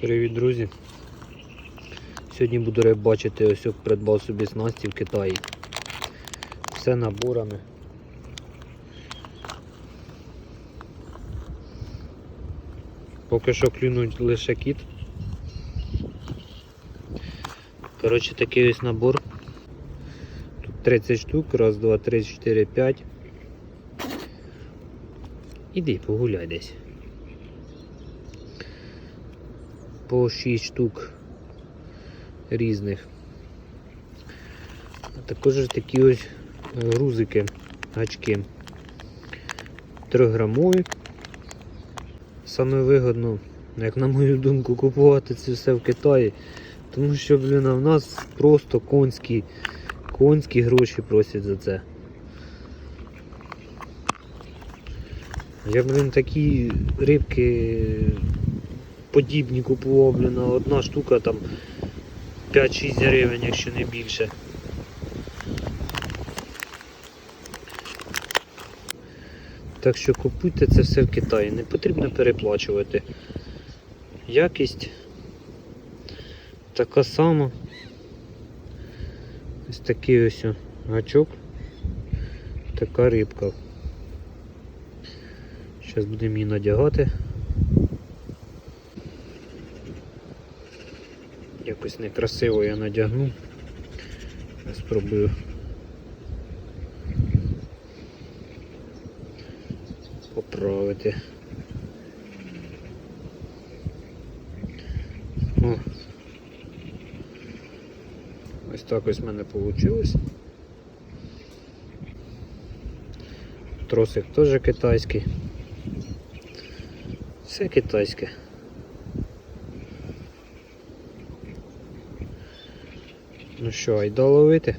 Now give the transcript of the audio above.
Привіт, друзі! Сьогодні буду рибачити, ось придбав собі снасті в Китаї. Все наборами. Поки що клюнуть лише кіт. Коротше, такий ось набор. Тут 30 штук, раз, два, три, чотири, п'ять. Іди погуляй десь. По 6 штук різних. Також такі ось грузики, гачки. 3 грамові. Саме вигодно, як на мою думку, купувати це все в Китаї. Тому що, блін, в нас просто конські, конські гроші просять за це. Я, блін, такі рибки подібні купував, блін, одна штука там 5-6 гривень, якщо не більше. Так що купуйте це все в Китаї, не потрібно переплачувати. Якість така сама. Ось такий ось гачок, така рибка. Зараз будемо її надягати. Якось некрасиво я надягну. Я спробую поправити. О. Ось так ось в мене вийшло. Тросик теж китайський. Все китайське. Ну що, йду ловити?